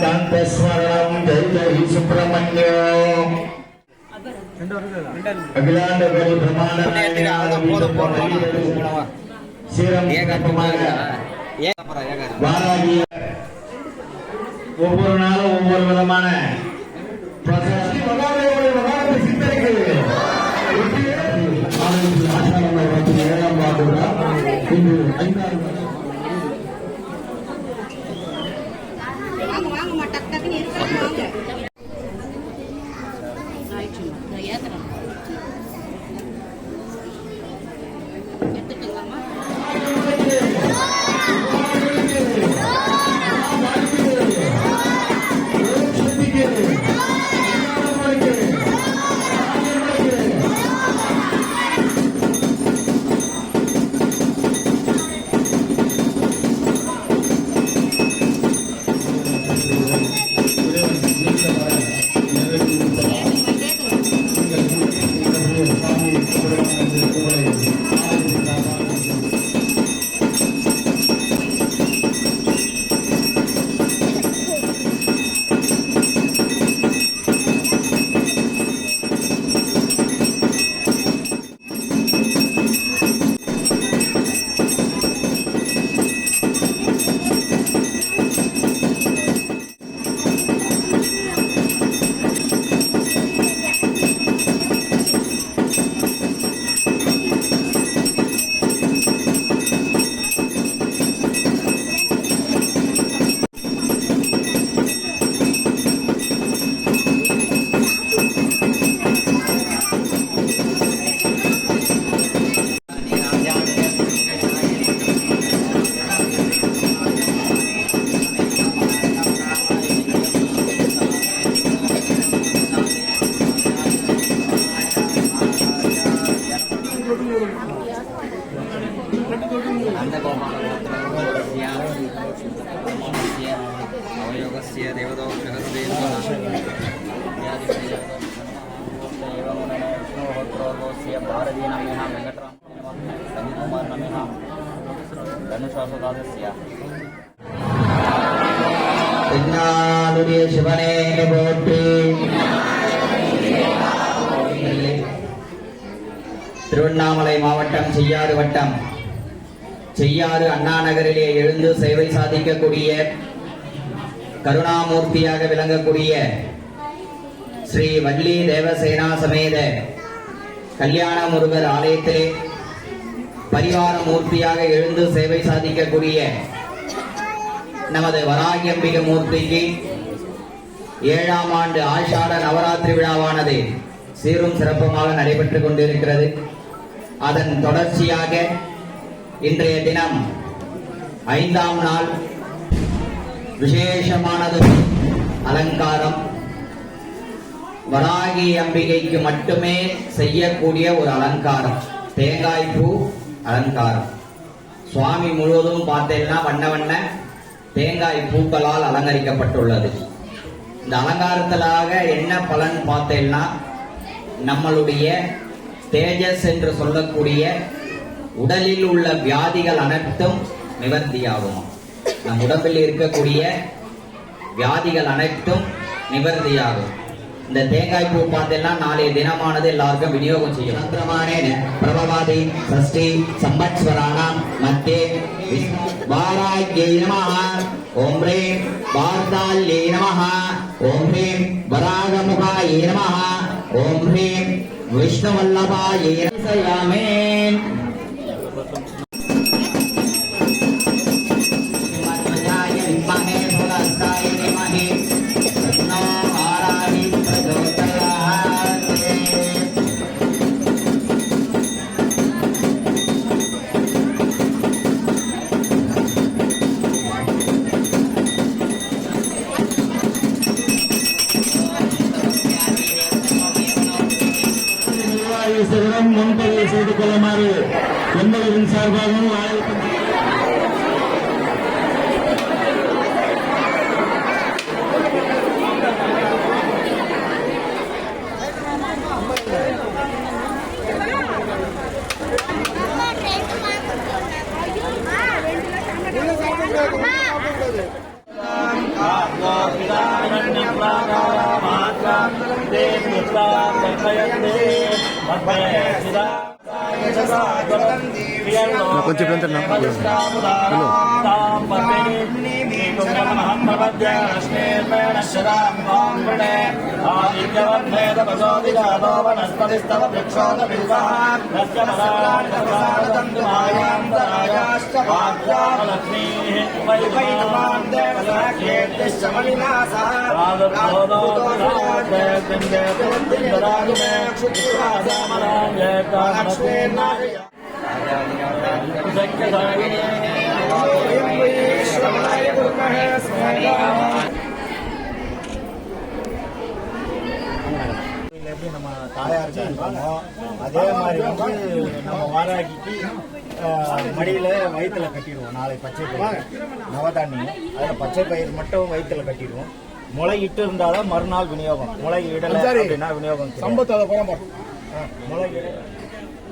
ಕಾಂತಸ್ಮರಣಂ ಜೈ ಜೈ ಸುಬ್ರಹ್ಮಣ್ಯ ಅಖಿಲಾಂಡ ಬಲಿ ಬ್ರಹ್ಮಾಂಡ பாலாஜி ஒவ்வொரு நாளும் ஒவ்வொரு விதமான சிந்தனைகள். ஏழாம் ஆண்டு இன்று ஐந்தாவது अवयोगस्य देवदोषस्य भारतीनमेह वेङ्कटराम सञ्जीवकुमारनमेह धनुशासदासस्य தென்னாடுடைய சிவனே போற்றி திருவண்ணாமலை மாவட்டம் செய்யாறு வட்டம் செய்யாறு அண்ணா நகரிலே எழுந்து சேவை சாதிக்கக்கூடிய கருணாமூர்த்தியாக விளங்கக்கூடிய ஸ்ரீ வள்ளி தேவசேனா சமேத கல்யாண முருகர் ஆலயத்திலே பரிவார மூர்த்தியாக எழுந்து சேவை சாதிக்கக்கூடிய நமது வராகியம்பிக மூர்த்திக்கு ஏழாம் ஆண்டு ஆஷாட நவராத்திரி விழாவானது சீரும் சிறப்புமாக நடைபெற்றுக் கொண்டிருக்கிறது. அதன் தொடர்ச்சியாக இன்றைய தினம் ஐந்தாம் நாள் விசேஷமானது. அலங்காரம். வராகி அம்பிகைக்கு மட்டுமே செய்யக்கூடிய ஒரு அலங்காரம். தேங்காய் பூ அலங்காரம். சுவாமி முழுவதும் பார்த்தேன்னா வண்ண வண்ண தேங்காய் பூக்களால் அலங்கரிக்கப்பட்டுள்ளது. இந்த அலங்காரத்திலாக என்ன பலன் பார்த்தேன்னா நம்மளுடைய தேஜஸ் என்று சொல்லக்கூடிய உடலில் உள்ள வியாதிகள் அனைத்தும் நிவர்த்தியாகும் நம் உடம்பில் இருக்கக்கூடிய வியாதிகள் அனைத்தும் நிவர்த்தியாகும். இந்த தேங்காய் பூ பார்த்தெல்லாம் நாளைய தினமானது எல்லாருக்கும் விநியோகம் செய்யும் சந்திரமானேன பிரபவாதி சஷ்டி சம்பத்ஸ்வராணாம் மத்தியே வாராக்கியை நமः ஓம் ரீம் வார்த்தால்யை நமः ஓம் ரீம் வராகமுகாயை நமः ஓம் ரீம் விஷ்ணுவல்லபாயை நமः కులమారు వంద సార్ భాగము ఆయన కొంచెం పెంచండి రాజుమే క్షుత్రాజమరాజ కాక్షేనా எப்படி நம்ம தாயாருக்கு இருக்கோமோ அதே மாதிரி வந்து நம்ம வாராகிக்கு மடியில் மடியில வயிற்றுல கட்டிடுவோம் நாளை பச்சை பயிர் நவதானி அதில் பச்சை பயிர் மட்டும் வயிற்றுல கட்டிடுவோம் முளை இட்டு இருந்தாலும் மறுநாள் விநியோகம் முளை இடல அப்படின்னா விநியோகம் சம்பத்தோட முளை இட